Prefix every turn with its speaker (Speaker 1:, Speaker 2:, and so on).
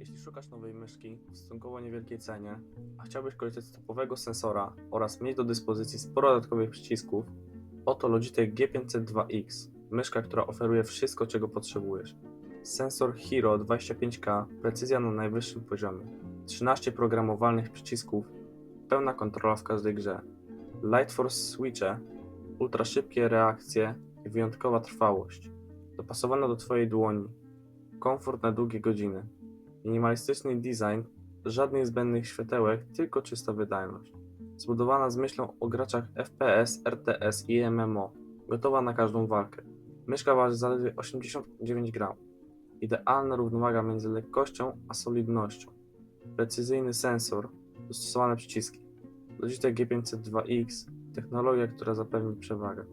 Speaker 1: Jeśli szukasz nowej myszki w stosunkowo niewielkiej cenie, a chciałbyś korzystać z topowego sensora oraz mieć do dyspozycji sporo dodatkowych przycisków, oto Logitech G502X, myszka, która oferuje wszystko, czego potrzebujesz. Sensor Hero 25K, precyzja na najwyższym poziomie, 13 programowalnych przycisków, pełna kontrola w każdej grze, Light Force switche, ultra szybkie reakcje i wyjątkowa trwałość, dopasowana do Twojej dłoni, komfort na długie godziny, minimalistyczny design, żadnych zbędnych światełek, tylko czysta wydajność. Zbudowana z myślą o graczach FPS, RTS i MMO, gotowa na każdą walkę. Myszka waży zaledwie 89 gram. Idealna równowaga między lekkością a solidnością. Precyzyjny sensor, dostosowane przyciski. Logitech G502X, technologia, która zapewni przewagę.